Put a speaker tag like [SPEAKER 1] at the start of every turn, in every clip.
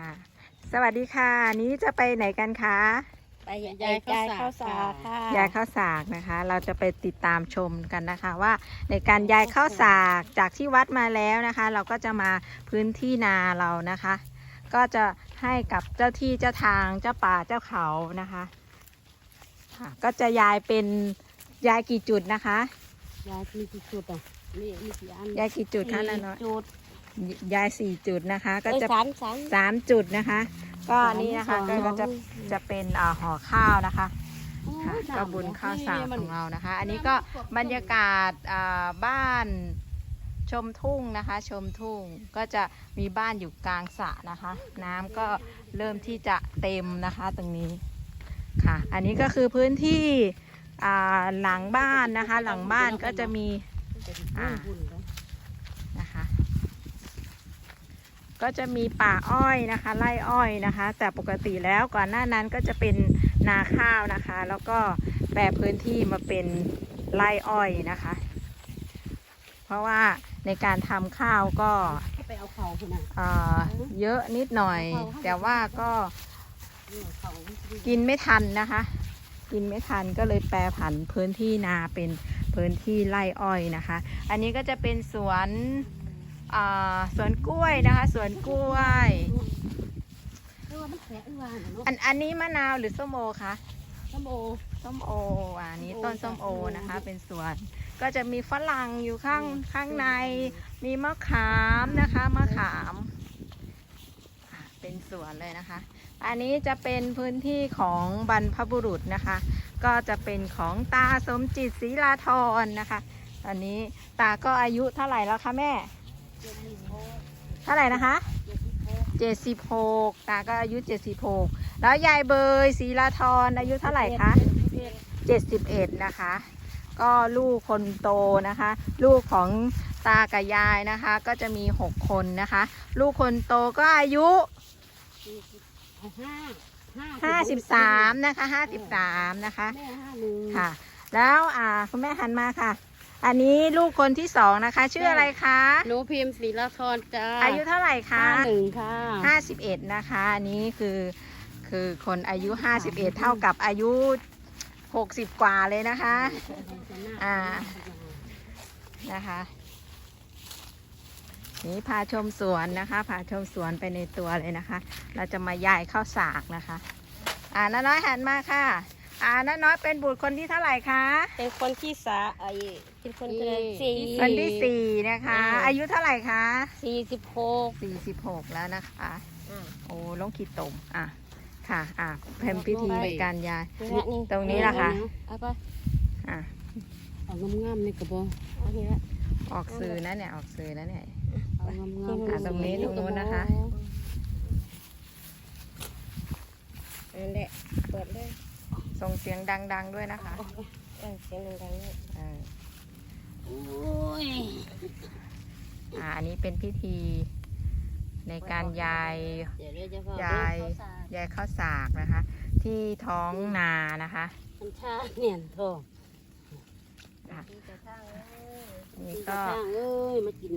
[SPEAKER 1] ค่ะสวัสดีค่ะ นี้จะไปไหนกันคะ
[SPEAKER 2] ไป
[SPEAKER 3] ยายข้าวสากค่ะ
[SPEAKER 1] ยายข้าวสากนะคะ เราจะไปติดตามชมกันนะคะว่าในการยายข้าวสากจากที่วัดมาแล้วนะคะ เราก็จะมาพื้นที่นาเรานะคะ ก็จะให้กับเจ้าที่เจ้าทางเจ้าป่าเจ้าเขานะคะค่ะก็จะยายเป็นยายกี่จุดนะคะ
[SPEAKER 3] ยายมีกี่จุดอะนี่มีกี่อัน
[SPEAKER 1] ยายกี่จุดคะน้าน้อย
[SPEAKER 3] จุด
[SPEAKER 1] ยายสี่จุดนะคะ ก็
[SPEAKER 3] เอ้ย
[SPEAKER 1] จะ
[SPEAKER 3] สามสาม
[SPEAKER 1] สามจุดนะคะ ก็นี่นะคะ
[SPEAKER 3] สาม
[SPEAKER 1] ก็
[SPEAKER 3] สอง
[SPEAKER 1] จะจะเป็นอ่าห่อข้าวนะคะค่ะ
[SPEAKER 3] โอ้ย
[SPEAKER 1] ก็บุญข้าวสาก
[SPEAKER 3] นี่
[SPEAKER 1] ข
[SPEAKER 3] มัน
[SPEAKER 1] องเรานะคะ อันนี้ก็บรรยากาศอ่าบ้านชมทุ่งนะคะ ชมทุ่งก็จะมีบ้านอยู่กลางสระนะคะ น้ำก็เริ่มที่จะเต็มนะคะตรงนี้ค่ะ อันนี้ก็คือพื้นที่อ่าหลังบ้านนะคะ หลังบ้านก็จะมีอ่า นะคะ ก็จะมีป่าอ้อยนะคะไร่อ้อยนะคะ แต่ปกติแล้วก่อนหน้านั้นก็จะเป็นนาข้าวนะคะ แล้วก็แปลพื้นที่มาเป็นไร่อ้อยนะคะ เพราะว่าในการทำข้าวก็
[SPEAKER 3] ให้ไปเอาเขาคุณน่ะ
[SPEAKER 1] เอ่อเยอะนิดหน่อย แต่ว่าก็
[SPEAKER 3] นี่เอาเขา
[SPEAKER 1] กินไม่ทันนะคะ กินไม่ทันก็เลยแปรผันพื้นที่นาเป็นพื้นที่ไร่อ้อยนะคะ อันนี้ก็จะเป็นสวนอ่า สวนกล้วยนะคะสวนกล้วย
[SPEAKER 3] เออมันแฉะอีหวานอะเนาะ
[SPEAKER 1] อันอันนี้มะนาวหรือส้มโอคะ
[SPEAKER 3] ส้มโอ
[SPEAKER 1] ส้มโออ่าอันนี้ต้นส้มโอนะคะ เป็นสวนก็จะมีฝรั่งอยู่ข้างข้างใน มีมะขามนะคะมะขามอ่าเป็นสวนเลยนะคะ อันนี้จะเป็นพื้นที่ของบรรพบุรุษนะคะ ก็จะเป็นของตาสมจิตศรีลาธรนะคะ ตอนนี้ตาก็อายุเท่าไหร่แล้วคะแม่
[SPEAKER 3] เท่า
[SPEAKER 1] ไหร่นะคะ
[SPEAKER 3] เจ็ดสิบหก
[SPEAKER 1] 76ตาก็อายุ76แล้วยายเบยศรีลาธรอายุเท่าไหร่คะ
[SPEAKER 3] เจ็ดสิบเอ็ด
[SPEAKER 1] 71นะคะ ก็ลูกคนโตนะคะ ลูกของตากับยายนะคะ ก็จะมี6คนนะคะ ลูกคนโตก็อายุ
[SPEAKER 3] สี่สิบห้าห้า
[SPEAKER 1] 53นะคะ53นะคะ
[SPEAKER 3] แม่ห้าหนึ่ง
[SPEAKER 1] ค่ะ แล้วอ่าคุณแม่หันมาค่ะ อันนี้ลูกคนที่สองนะคะ ชื่ออะไรคะ
[SPEAKER 3] หนูพิมพ์ศรีละครจ้า
[SPEAKER 1] อายุเท่าไหร่คะ
[SPEAKER 3] ห้าหนึ่งค่ะ
[SPEAKER 1] 51นะคะ อันนี้คือคือคนอายุ51เท่ากับอายุ60กว่าเลยนะคะ อ่านะคะนี่พาชมสวนนะคะพาชมสวนไปในตัวเลยนะคะ เราจะมาย้ายข้าวสากนะคะ อ่าน้าน้อยหันมาค่ะ อ่าน้าน้อยเป็นบุตรคนที่เท่าไหร่คะ
[SPEAKER 2] เป็นคนที่สาไอเป็นคนที่สี่
[SPEAKER 1] คนที่สี่นะคะ อายุเท่าไหร่คะ
[SPEAKER 2] สี่สิบหก
[SPEAKER 1] สี่สิบหกแล้วนะคะ
[SPEAKER 2] อ่า
[SPEAKER 1] โอ้ลงขีดตมอะค่ะอะเพิ่มพิธีในการย้าย
[SPEAKER 2] นี่ละนี่
[SPEAKER 1] ตรงนี้ล่ะคะ
[SPEAKER 2] เอาไป
[SPEAKER 1] อะ
[SPEAKER 3] เอางามๆนี่กระบอก
[SPEAKER 2] เอานี่ละ
[SPEAKER 1] ออกสื่อนะเนี่ยออกสื่อนะเนี่ย
[SPEAKER 3] เอางามๆ
[SPEAKER 1] อะตรงนี้ตรงนู้นนะคะ
[SPEAKER 2] นั่นแหละเปิดเลย
[SPEAKER 1] ส่งเสียงดังๆด้วยนะคะ
[SPEAKER 2] เออเสียงดังๆเลย
[SPEAKER 1] เออ
[SPEAKER 3] โอ้ย
[SPEAKER 1] อะอันนี้เป็นพิธีในการย้าย
[SPEAKER 3] เดี๋ยวเดี๋ยวจะพา
[SPEAKER 1] ย้ายย้ายข้าวสากนะคะ ที่ท้องนานะคะ
[SPEAKER 3] มันชาเนี่ยโทษ
[SPEAKER 1] ค่ะ
[SPEAKER 2] ที่จะข้างเลย
[SPEAKER 1] นี่
[SPEAKER 3] ก็
[SPEAKER 1] ก็
[SPEAKER 3] เอ้ยมากิน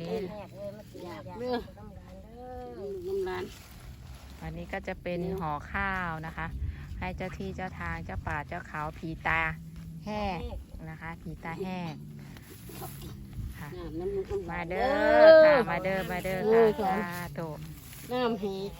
[SPEAKER 1] นี่
[SPEAKER 2] แหกเลยมากินยา
[SPEAKER 3] เด้อ
[SPEAKER 2] ต้องการเด้อ
[SPEAKER 3] น้ำร้าน
[SPEAKER 1] อันนี้ก็จะเป็นห่อข้าวนะคะ ให้เจ้าที่เจ้าทางเจ้าป่าเจ้าเขาผีตาแห้งนะคะผีตาแห้งค่ะ
[SPEAKER 3] น้ำน้ำน้ำ
[SPEAKER 1] มาเด้อค่ะมาเด้อมาเด้อค่ะสาธุ
[SPEAKER 3] น้ำแห้ง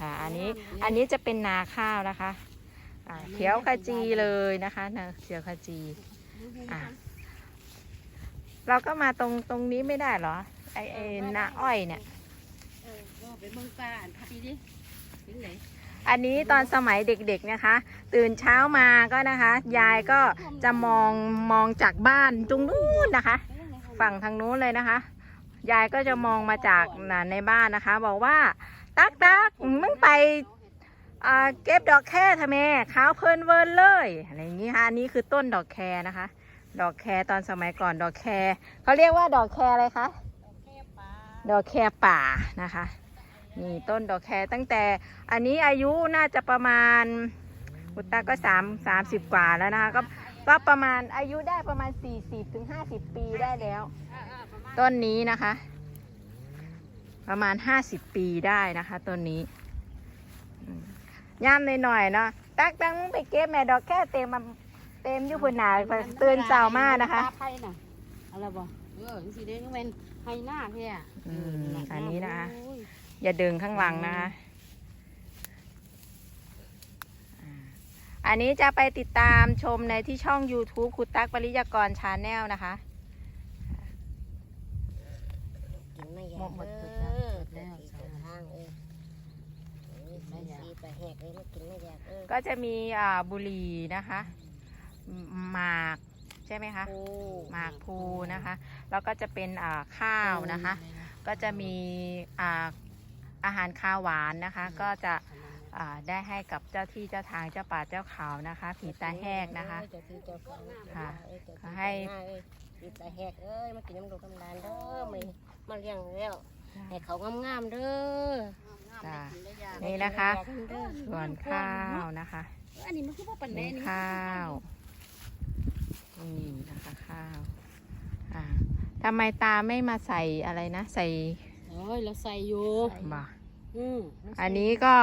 [SPEAKER 1] ค่ะอันนี้อันนี้จะเป็นนาข้าวนะคะอ่าเขียวขจีเลยนะคะนาเขียวขจีอะเราก็มาตรงตรงนี้ไม่ได้เหรอไอไอนาอ้อยเนี่ย
[SPEAKER 3] เออว่าไปเมืองป่าอันพัดดีดิถึงไหน
[SPEAKER 1] อันนี้ตอนสมัยเด็กๆนะคะ ตื่นเช้ามาก็นะคะ ยายก็จะมองมองจากบ้านตรงนู้นนะคะ ฝั่งทางนู้นเลยนะคะ ยายก็จะมองมาจากน่ะในบ้านนะคะ บอกว่า ตักตักมึงไปอ่าเก็บดอกแค่ทำไมขาวเพลินเวิร์นเลยอะไรอย่างนี้ค่ะอันนี้คือต้นดอกแครนะคะ ดอกแครตอนสมัยก่อนดอกแครเขาเรียกว่าดอกแครอะไรคะดอกแครป่านะคะ นี่ต้นดอกแครตั้งแต่อันนี้อายุน่าจะประมาณอุตตาก็สามสามสิบกว่าแล้วนะคะก็ก็ประมาณอายุได้ประมาณ40-50ถึง50ปีได้แล้ว ต้นนี้นะคะ ประมาณห้าสิบปีได้นะคะต้นนี้อืมย่ามหน่อยๆเนาะตักตังมึงไปเก็บแม่ดอกแค่เต็มมันเต็มอยู่พุ่นหนาตื่นเช้ามานะคะ
[SPEAKER 3] ปลาไผ่น่ะเอาละบ่เออจังสิเด้งเป็นไผ่หน้าแท้อะ
[SPEAKER 1] อืมอันนี้นะคะ
[SPEAKER 3] โอ้ย
[SPEAKER 1] อย่าดึงข้างหลังนะคะอ่าอันนี้จะไปติดตามชมในที่ช่อง YouTube คุตักปริยากรชาแนลนะคะ
[SPEAKER 2] กินไม่ยาก
[SPEAKER 1] หมด
[SPEAKER 2] เอ
[SPEAKER 1] หมด
[SPEAKER 2] อเดี๋ยวที่เดินทางเออไม่ยากไปแหกเลยมากินไม่ยากเออ
[SPEAKER 1] ก็จะมีอ่าบุหรี่นะคะมหมากใช่ไหมคะ
[SPEAKER 2] โอ้
[SPEAKER 1] หมากพลูนะคะ แล้วก็จะเป็นอ่าข้าวนะคะ ก็จะมีอ่า อาหารข้าวหวานนะคะ ก็จะอ่าได้ให้กับเจ้าที่เจ้าทางเจ้าป่าเจ้าเขานะคะ ผีตาแหกนะคะ
[SPEAKER 2] เจ้าที่เจ้าเขา
[SPEAKER 1] ค่ะ
[SPEAKER 2] เอ้ยเจ้าที่
[SPEAKER 1] ให้
[SPEAKER 2] เจ้าทางเอ้ยผีตาแหกเอ้ยมากินน้ำดูกำลานเด้อมามาเลี้ยงแล้วให้เขางามๆเด้อ
[SPEAKER 1] จ้ะ
[SPEAKER 3] นี่
[SPEAKER 1] นี่นะคะ
[SPEAKER 2] เด้อ
[SPEAKER 1] ส่วนข้าวนะคะ
[SPEAKER 3] อันนี้มันคือว่าปันแด
[SPEAKER 1] นี่
[SPEAKER 3] นี่
[SPEAKER 1] ข้าวนี่นะคะข้าวอ่าทำไมตาไม่มาใส่อะไรนะ ใส่
[SPEAKER 3] โอ้ยเราใส่อยู่
[SPEAKER 1] บ่า
[SPEAKER 3] อืม
[SPEAKER 1] อันนี้ก็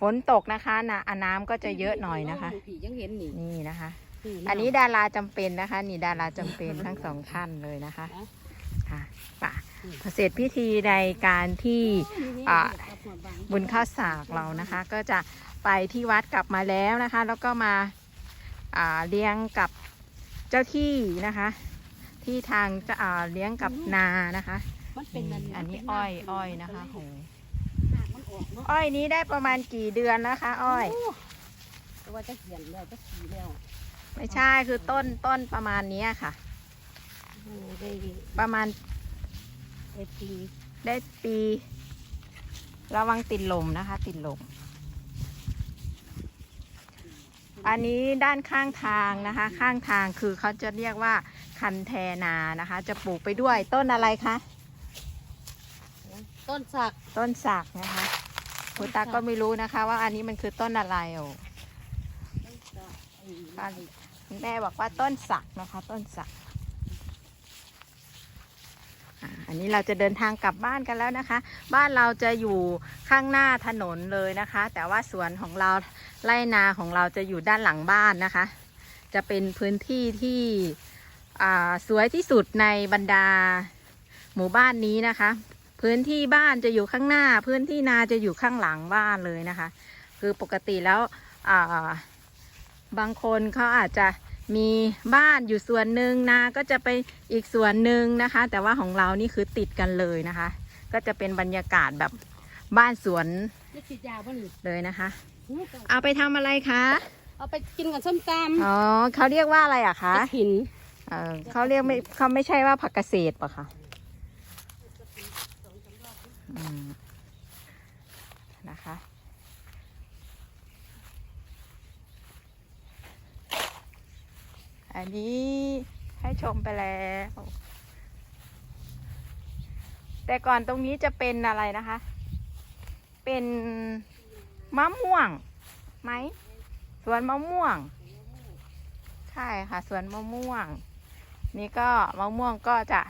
[SPEAKER 1] ฝนตกนะคะนะอะน้ำก็จะเยอะหน่อยนะคะ
[SPEAKER 3] ผียังเห็นนี่
[SPEAKER 1] นี่นะคะ
[SPEAKER 3] ผี
[SPEAKER 1] อันนี้ดาราจำเป็นนะคะ นี่ดาราจำเป็นทั้งสองท่านเลยนะคะค่ะป่ะเสร็จพิธีในการที่อ่าบุญข้าวสากเรานะคะ ก็จะไปที่วัดกลับมาแล้วนะคะ แล้วก็มาอ่าเลี้ยงกับเจ้าที่นะคะ ที่ทางจะอ่าเลี้ยงกับนานะคะ
[SPEAKER 3] มันเป็น
[SPEAKER 1] นี่อันนี้อ้อยอ้อยนะคะโห
[SPEAKER 3] มันออกเนาะ
[SPEAKER 1] อ้อยนี้ได้ประมาณกี่เดือนนะคะ อ้อย
[SPEAKER 3] แต่ว่าจะเขียนแล้วจะขีแล้ว
[SPEAKER 1] ไม่ใช่คือต้นต้นประมาณเนี้ยค่ะ
[SPEAKER 3] เออได้
[SPEAKER 1] ประมาณ
[SPEAKER 3] ได้ปี
[SPEAKER 1] ได้ปี ระวังติดลมนะคะ ติดลมอันนี้ด้านข้างทางนะคะ ข้างทางคือเขาจะเรียกว่าคันแทนานะคะ จะปลูกไปด้วยต้นอะไรคะ
[SPEAKER 3] ต้นสัก
[SPEAKER 1] ต้นสักนะคะคุณตาก็ไม่รู้นะคะ ว่าอันนี้มันคือต้นอะไรโอ้คุณแม่บอกว่าต้นสักนะคะ ต้นสักอ่าอันนี้เราจะเดินทางกลับบ้านกันแล้วนะคะ บ้านเราจะอยู่ข้างหน้าถนนเลยนะคะ แต่ว่าสวนของเราไร่นาของเราจะอยู่ด้านหลังบ้านนะคะ จะเป็นพื้นที่ที่อ่าสวยที่สุดในบรรดาหมู่บ้านนี้นะคะ พื้นที่บ้านจะอยู่ข้างหน้า พื้นที่นาจะอยู่ข้างหลังบ้านเลยนะคะ คือปกติแล้วอ่าบางคนเขาอาจจะมีบ้านอยู่ส่วนหนึ่งนาก็จะไปอีกส่วนหนึ่งนะคะ แต่ว่าของเรานี่คือติดกันเลยนะคะ ก็จะเป็นบรรยากาศแบบบ้านสวน
[SPEAKER 3] นี่ฉีดยาป่ะนี่
[SPEAKER 1] เลยนะคะ
[SPEAKER 3] หือ
[SPEAKER 1] เอาไปทำอะไรคะ
[SPEAKER 3] เอาไปกินกับส้มตำ
[SPEAKER 1] อ๋อเขาเรียกว่าอะไรอะคะ
[SPEAKER 3] กระถิน
[SPEAKER 1] เออเขาเรียกไม่เขาไม่ใช่ว่าผักเกษตรปะคะอืม นะคะ อันนี้ให้ชมไปแล้ว แต่ก่อนตรงนี้จะเป็นอะไรนะคะ เป็นมะม่วงไหม สวนมะม่วง ใช่ค่ะ สวนมะม่วง นี่ก็มะม่วงก็จะ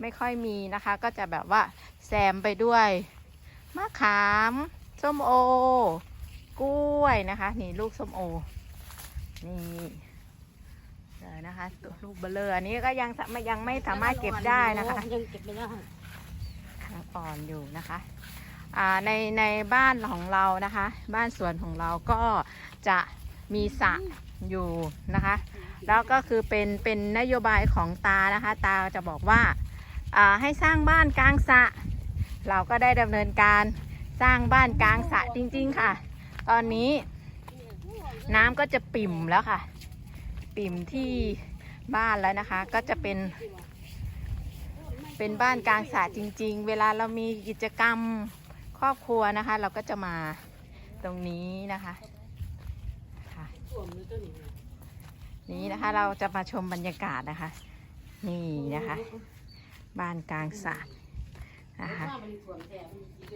[SPEAKER 1] ไม่ค่อยมีนะคะ ก็จะแบบว่า แซมไปด้วยมะขาม ส้มโอ กล้วยนะคะ นี่ลูกส้มโอ นี่เลยนะคะตัวลูกเบลเลอร์อันนี้ก็ยังสามารถยังไม่สามารถเก็บได้นะคะ
[SPEAKER 3] ยังเก็บไม่ได้
[SPEAKER 1] ยังอ่อนอยู่นะคะอ่าในในบ้านของเรานะคะ บ้านสวนของเราก็จะมีสระอยู่นะคะ แล้วก็คือเป็นเป็นนโยบายของตานะคะ ตาจะบอกว่าอ่าให้สร้างบ้านกลางสระ เราก็ได้ดำเนินการสร้างบ้านกลางสระจริง ๆ ค่ะ ตอนนี้น้ำก็จะปิ่มแล้วค่ะ ปิ่มที่บ้านแล้วนะคะ ก็จะเป็น เป็นบ้านกลางสระจริง ๆ เวลาเรามีกิจกรรมครอบครัวนะคะ เราก็จะมาตรงนี้นะคะค่ะ
[SPEAKER 3] ส่วนนี้ตัวนี้
[SPEAKER 1] นี้นะคะเราจะมาชมบรรยากาศนะคะ นี่นะคะ บ้านกลางสระ นะคะ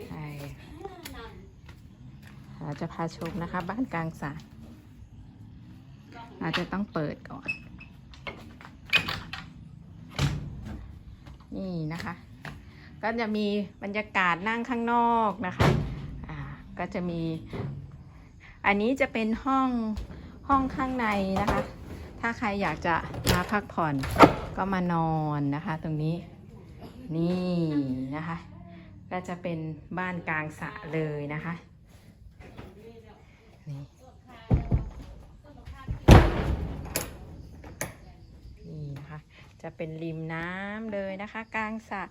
[SPEAKER 1] ใช่เราจะพาชมนะคะ บ้านกลางสระเราจะต้องเปิดก่อน นี่นะคะ ก็จะมีบรรยากาศนั่งข้างนอกนะคะก็จะมี อันนี้จะเป็นห้องห้องข้างในนะคะ ถ้าใครอยากจะมาพักผ่อนก็มานอนนะคะ ตรงนี้ นี่นะคะ ก็จะเป็นบ้านกลางสระเลยนะคะนี่นี่นะคะจะเป็นริมน้ำเลยนะคะ กลางสระ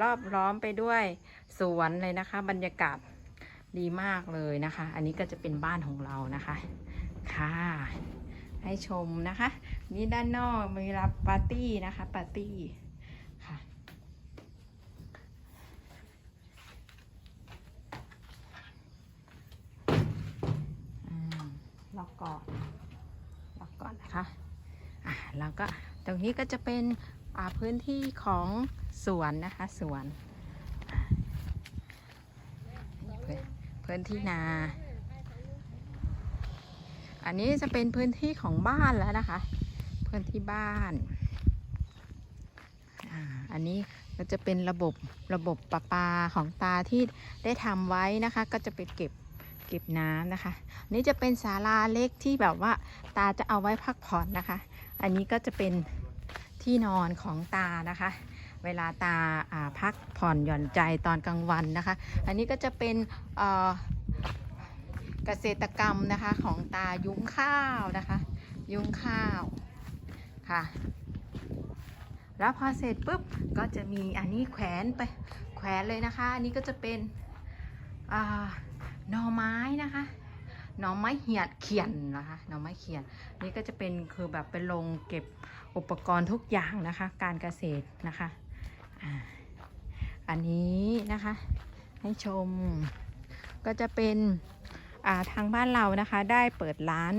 [SPEAKER 1] รอบล้อมไปด้วยสวนเลยนะคะ บรรยากาศดีมากเลยนะคะ อันนี้ก็จะเป็นบ้านของเรานะคะ ค่ะ ให้ชมนะคะ นี่ด้านนอกมีรับปาร์ตี้นะคะ ปาร์ตี้ค่ะ อืม ล็อกก่อนล็อกก่อนนะคะอ่าแล้วก็ตรงนี้ก็จะเป็นพื้นที่ของสวนนะคะสวนพื้นพื้นที่นา อันนี้จะเป็นพื้นที่ของบ้านแล้วนะคะ พื้นที่บ้านอ่าอันนี้ก็จะเป็นระบบระบบประปาของตาที่ได้ทำไว้นะคะ ก็จะไปเก็บ เก็บน้ำนะคะ นี่จะเป็นศาลาเล็กที่แบบว่าตาจะเอาไว้พักผ่อนนะคะ อันนี้ก็จะเป็นที่นอนของตานะคะ เวลาตาาพักผ่อนหย่อนใจตอนกลางวันนะคะ อันนี้ก็จะเป็นเอ่อเกษตรกรรมนะคะของตายุ้งข้าวนะคะ ยุ้งข้าวค่ะ แล้วพอเสร็จปุ๊บก็จะมีอันนี้แขวนไปแขวนเลยนะคะ อันนี้ก็จะเป็นอ่า หน่อไม้นะคะหน่อไม้เหียดเขียนนะคะหน่อไม้เขียนนี่ก็จะเป็นคือแบบเป็นโรงเก็บอุปกรณ์ทุกอย่างนะคะ การเกษตรนะคะอันนี้นะคะ ให้ชมก็จะเป็นอ่าทางบ้านเรานะคะ ได้เปิดร้าน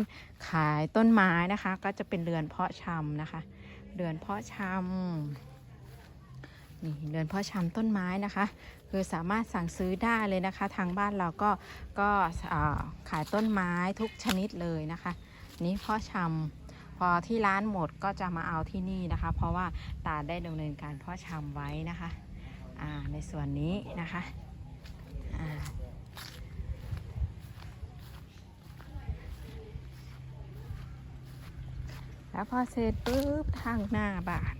[SPEAKER 1] ขายต้นไม้นะคะ ก็จะเป็นเรือนเพาะชำนะคะ เรือนเพาะชำนี่เรือนเพาะชำต้นไม้นะคะ คือสามารถสั่งซื้อได้เลยนะคะ ทางบ้านเราก็ก็ขายต้นไม้ทุกชนิดเลยนะคะ นี่พาะชำพอที่ร้านหมดก็จะมาเอาที่นี่นะคะ เพราะว่าตาได้ดำเนินการพาะชำไว้นะคะอ่าในส่วนนี้นะคะอ่าแล้วพอเสร็จปุ๊บทางหน้าบ้าน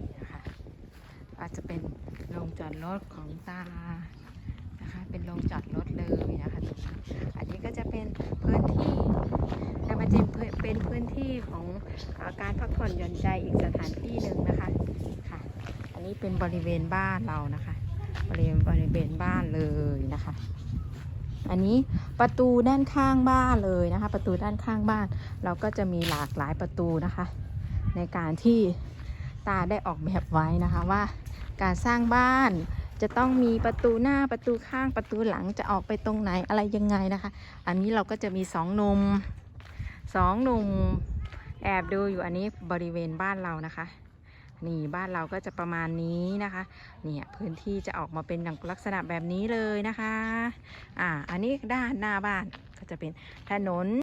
[SPEAKER 1] นี่นะคะอาจจะเป็นโรงจอ ดรถของตานะคะเป็นโรงจอดรถเลยนะคะตรงนี้อันนี้ก็จะเป็นพื้นที่แต่มันจะเป็นพื้นที่ของอาการพักผ่อนหย่อนใจอีกสถานที่หนึ่งนะคะค่ะ อันนี้เป็นบริเวณบ้านเรานะคะบริเวณบริเวณบ้านเลยนะคะ อันนี้ประตูด้านข้างบ้านเลยนะคะ ประตูด้านข้างบ้าน เราก็จะมีหลากหลายประตูนะคะ ในการที่ตาได้ออกแบบไว้นะคะว่า การสร้างบ้าน จะต้องมีประตูหน้าประตูข้างประตูหลังจะออกไปตรงไหนอะไรยังไงนะคะ อันนี้เราก็จะมีสองหนุมสองหนุมแอบดูอยู่อันนี้บริเวณบ้านเรานะคะนี่บ้านเราก็จะประมาณนี้นะคะ เนี่ยพื้นที่จะออกมาเป็นลักษณะแบบนี้เลยนะคะ อ่า อันนี้ด้านหน้าบ้านก็จะเป็นถนน